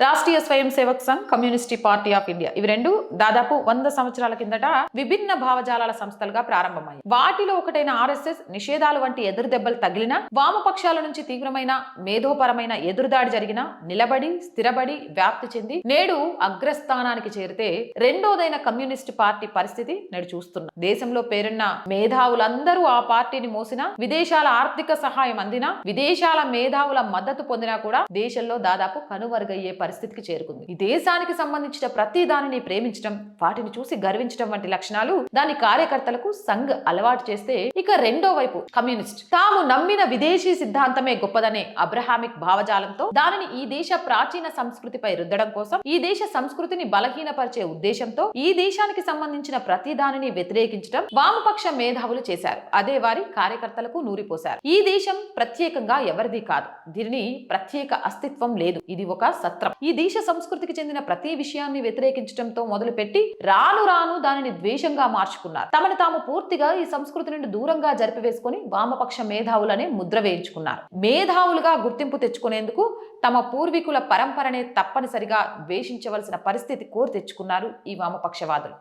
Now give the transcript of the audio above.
Rashtriya Swayam Sevak Sangh communist party of India. ఇవి రెండు దాదాపు వంద సంవత్సరాల కిందట విభిన్న భావజాలాల సంస్థలుగా ప్రారంభమయ్యాయి. వాటిలో ఒకటైన ఆర్ఎస్ఎస్ నిషేధాలు వంటి ఎదురు దెబ్బలు తగిలినా వామపక్షాల నుంచి తీవ్రమైన మేధోపరమైన ఎదురుదాడి జరిగిన నిలబడి స్థిరబడి వ్యాప్తి చెంది నేడు అగ్రస్థానానికి చేరితే రెండోదైన కమ్యూనిస్ట్ పార్టీ పరిస్థితి నేడు చూస్తున్నాం. దేశంలో పేరున్న మేధావులందరూ ఆ పార్టీని మోసినా విదేశాల ఆర్థిక సహాయం అందినా విదేశాల మేధావుల మద్దతు పొందినా కూడా దేశంలో దాదాపు కనుమరుగయ్యే పరిస్థితికి చేరుకుంది. ఈ దేశానికి సంబంధించిన ప్రతి దానిని ప్రేమించడం వాటిని చూసి గర్వించడం వంటి లక్షణాలు దాని కార్యకర్తలకు సంఘ్ అలవాటు చేస్తే ఇక రెండో వైపు కమ్యూనిస్ట్. తాము నమ్మిన విదేశీ సిద్ధాంతమే గొప్పదనే అబ్రహామిక్ భావజాలంతో దానిని ఈ దేశ ప్రాచీన సంస్కృతిపై రుద్దడం కోసం ఈ దేశ సంస్కృతిని బలహీనపరిచే ఉద్దేశంతో ఈ దేశానికి సంబంధించిన ప్రతి దానిని వ్యతిరేకించడం వామపక్ష మేధావులు చేశారు. అదే వారి కార్యకర్తలకు నూరిపోశారు. ఈ దేశం ప్రత్యేకంగా ఎవరిది కాదు. దీనిని ప్రత్యేక అస్తిత్వం లేదు. ఇది ఒక సత్రం. ఈ దేశ సంస్కృతికి చెందిన ప్రతి విషయాన్ని వ్యతిరేకించడంతో మొదలుపెట్టి రాను రాను దానిని ద్వేషంగా మార్చుకున్నారు. తమను తాము పూర్తిగా ఈ సంస్కృతి నుండి దూరంగా జరిపివేసుకుని వామపక్ష మేధావులనే ముద్ర వేయించుకున్నారు. మేధావులుగా గుర్తింపు తెచ్చుకునేందుకు తమ పూర్వీకుల పరంపరనే తప్పనిసరిగా ద్వేషించవలసిన పరిస్థితి కోరి తెచ్చుకున్నారు ఈ వామపక్షవాదులు.